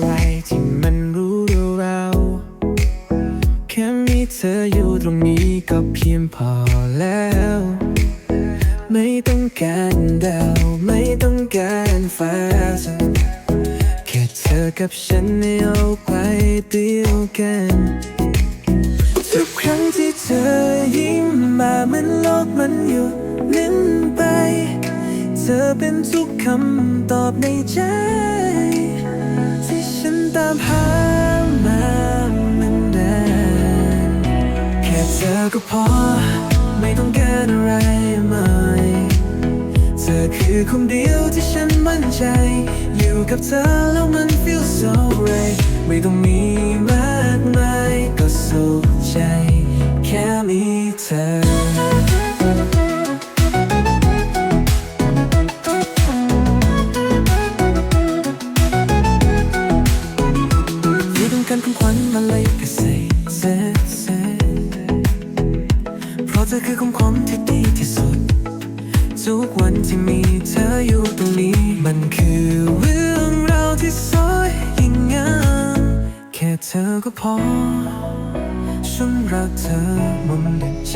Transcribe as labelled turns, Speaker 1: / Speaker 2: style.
Speaker 1: ไรที่มันรู้ดูเรา แค่มีเธออยู่ตรงนี้ก็เพียงพอแล้ว ไม่ต้องการดาวไม่ต้องการฟ้าแค่เธอกับฉันในโลกใกเดียวกันทุกครั้งที่เธอยิ้มมาเหมือนโลกมันอยู่นิ่งไป เธอเป็นทุกคำตอบในใจามหามามันนานแค่เธอก็พอ ไม่ต้องการอะไรมากเธอคือคนเดียวที่ฉันมั่นใจ อยู่กับเธอแล้วมัน feel so right ไม่ต้องมีมากมายก็สุขใจ แค่มีเธอ ของขวัญมาเลยก็เซ่เซ่เซ่เพราะเธอคือของขวัญที่ดีที่สุด ทุกวันที่มีเธออยู่ตรงนี้ มันคือเรื่องราวที่สวยยิ่งงามแค่เธอก็พอฉันรักเธอหมดใจ